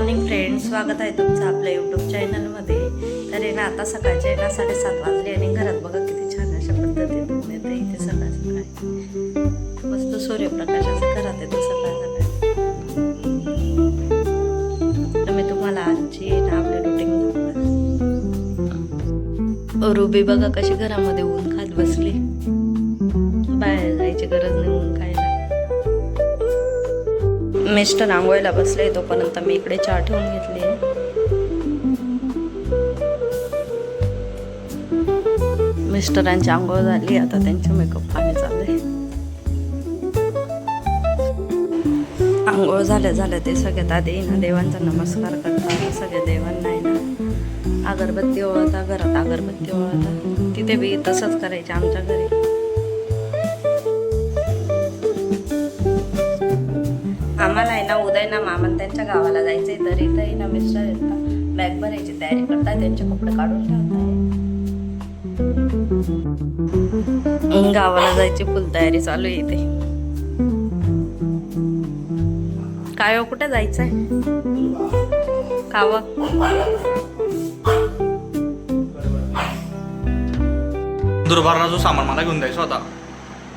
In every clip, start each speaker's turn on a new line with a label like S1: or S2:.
S1: Morning friends स्वागत आहे तुमचं आपल्या यूट्यूब चॅनलमध्ये तर आहे ना आता सकाळचे आहे ना साडेसात वाजले आणि घरात बघा किती छान अशा पद्धतीने येते इथे सकाळ सकाळी. मस्त सूर्यप्रकाशाचं घरात येतं सकाळ सकाळी. तर मी तुम्हाला आजची ना आपली रुटीन रुबी बघा कशी घरामध्ये ऊन खात बसली. बाहेर जायची गरज नाही मिस्टर आंघोळीला बसले तोपर्यंत मी इकडे चहा ठेवून घेतली. मिस्टरांची आंघोळ झाली आता त्यांचे मेकअप पाणी चालले. आंघोळ झाल्या झाल्या ते सगळ्यात आधी ना देवांचा नमस्कार करतात सगळ्या देवांना आहे ना अगरबत्ती ओळखता घरात अगरबत्ती ओळखता. तिथे बी तसंच करायचे आमच्या घरी. आम्हाला आहे ना उदय ना मामन त्यांच्या गावाला जायचंय तर इथंही ना मिस्टर आहेत ना बॅग भरायची तयारी करताय त्यांचे कपडे काढून ठेवताय गावाला जायची फुल तयारी चालू आहे इथे. काय हो कुठे जायचंय? काव
S2: दुर्भारला जो सामान मला घेऊन द्यायचा होता.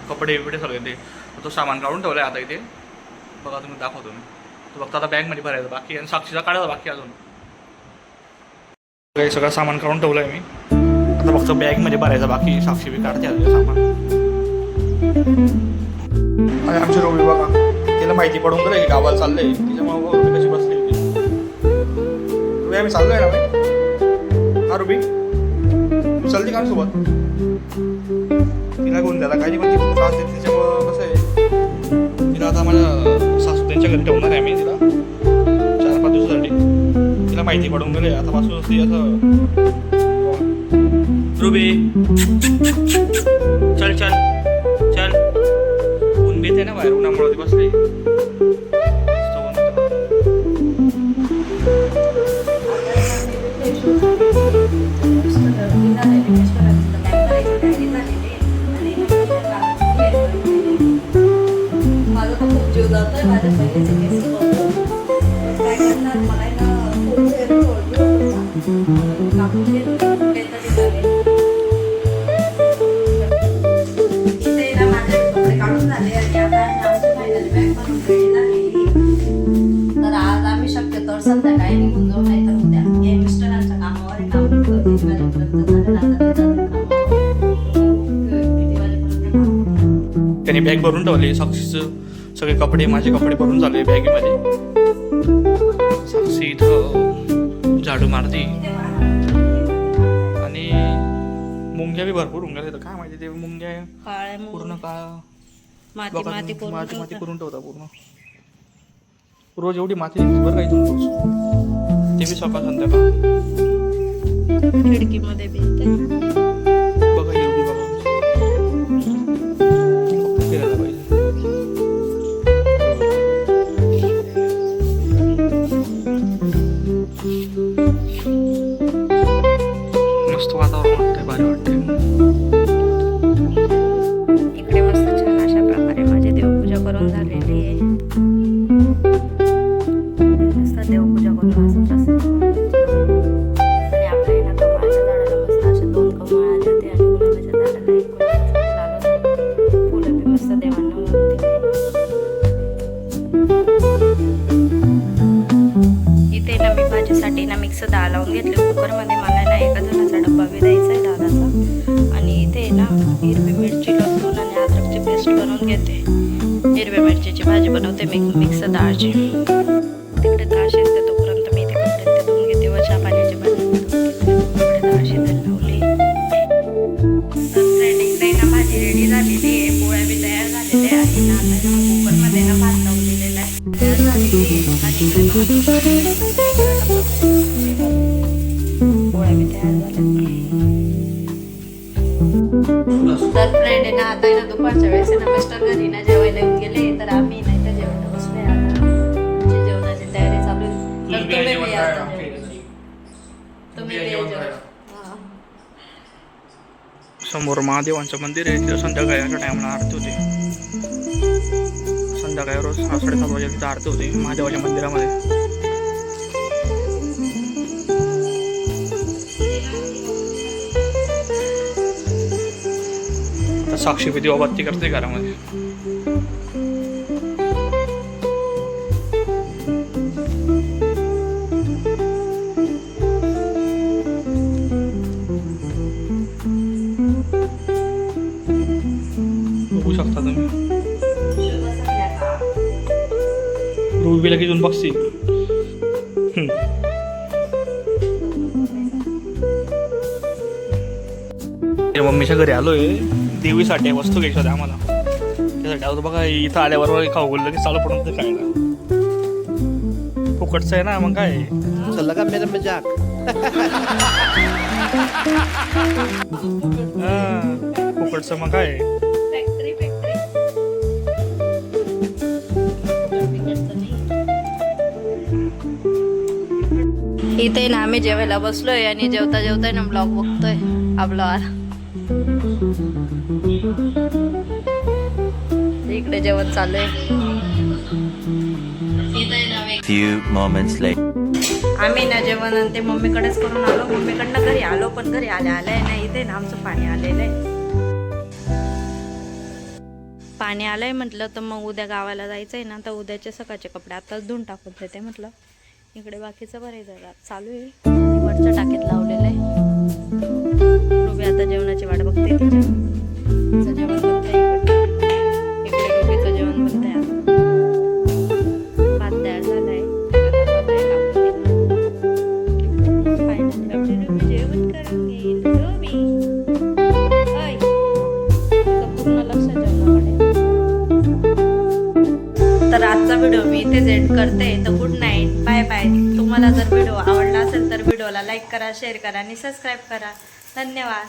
S2: कपडे बिपडे सगळे ते. तो सामान काढून ठेवलाय आता इथे. बघा तुम्ही दाखवतो मी. तो फक्त आता बॅगमध्ये भरायचं बाकी आणि साक्षीचा काढायचा बाकी अजून. काही सगळं सामान काढून ठेवलंय मी. आता फक्त बॅगमध्ये भरायचं बाकी. साक्षी बी काढते अजून सामान. आणि आमची रोबी बघा. तिला माहिती पडून गेलं की गावाला चाललंय. तिच्यामुळे कशी बसली रुबी आम्ही चाललोय ना बाई? हा रुबी. तू चालते का सोबत. तिला घेऊन द्यायला काही पण ती त्रास देते. घरी ठेवणार आहे मी तिला. चार पाच दिवसासाठी. तिला माहिती पडून गेले आता पासून ती असं रुबी. चल चल. चल. ऊन बी येते ना बाहेर उन्हामुळे बसली.
S1: तर माझ्या बहिणीचे केस काय करणार मला ना खूप हेअर फॉल कापून घेतली आज आम्ही संध्याकाळी निघून जाऊ नाही तर उद्या हे मिस्टरांच्या कामावर काम किती वाजेपर्यंत
S2: त्याने बॅग भरून ठेवली सॉक्सचं सगळे कपडे माझे कपडे भरून झाले बॅगेमध्ये. इथं झाडू मारते. आणि मुंग्या बी भरपूर मुंग्या येतात काय माहिती ते मुंग्या पूर्ण
S1: पूर्ण
S2: का
S1: माती करून
S2: ठेवता पूर्ण. रोज एवढी माती बरं काही रोज ते बी सकाळ संध्याकाळ.
S1: खिडकीमध्ये बी मी ना मिक्स डाळ लावून घेतली. कुकरमध्ये मला ना एका जणाचा डब्बा बी द्यायचा आहे दादाचा. आणि इथे ना हिरवी मिरची लसूण आणि अद्रकची पेस्ट करून घेते. हिरव्या मिरचीची भाजी बनवते मी मिक्स डाळची तिकडे डाळ शिजते तोपर्यंत मी इथे ते धुवून घेते व चहा पाण्याची भाजी तिकडे घेते. डाळ शिजायला लावली. तर ना भाजी रेडी झालेली आहे. पोळ्या बी तयार झालेल्या आहे ना आता ना कुकरमध्ये ना तर फ्रेंड आहे ना आता आहे ना दुपारच्या वेळेस आहे ना मिस्टर घरी ना जेवायला येऊन गेले तर आम्ही नाही तर जेवायला बसले आता आमची जेवणाची तयारी चालू आहे. तर तुम्ही बी या आता जेवायला. तुम्ही बी या जेवायला. हा.
S2: समोर महादेवांचं मंदिर आहे तिथं संध्याकाळी अशा टायमाला आरती होते संध्याकाळी रोज सहा साडेसात वाजेपर्यंत आरती होते महादेवाच्या मंदिरामध्ये. साक्षी विधी ती करते घरामध्ये. लगेच येऊन बघशी मम्मीच्या घरी आलोय. देवीसाठी वस्तू घ्यायच्या होत्या आम्हाला. त्यासाठी आता बघा इथं आल्याबरोबर खाऊ बोललं की चालू पडून ते खायला. फुकटचं आहे ना मग काय?
S3: चला का मेरा मजाक
S2: हा, फुकटचं मग काय?
S1: इथे ना आम्ही जेवायला बसलोय आणि जेवता जेवताय ना ब्लॉग बघतोय आपला. इकडे जेवण चालू आहे
S4: Few moments later.
S1: आम्ही ना जेवण ते मम्मीकडेच करून आलो. मम्मीकडनं घरी आलो पण घरी आल्या आलंय ना इथे ना आमचं पाणी आलेलं आहे. पाणी आलंय म्हटलं तर मग उद्या गावाला जायचंय ना तर उद्याचे सकाळचे कपडे आताच धुवून टाकून देते म्हटलं. इकडे बाकीचं बरं आहे जरा. चालू आहे. वरच्या टाकीत लावलेलं आहे. रुबी आता जेवणाची वाट बघते तिच्या जेवण बनतंय जेवण तर आजचा व्हिडिओ मी इथेच एंड करते. तर गुड नाईट बाय. बाय तुम्हाला जर व्हिडिओ आवडला असेल तर व्हिडिओला लाईक करा शेअर करा आणि सबस्क्राईब करा. धन्यवाद.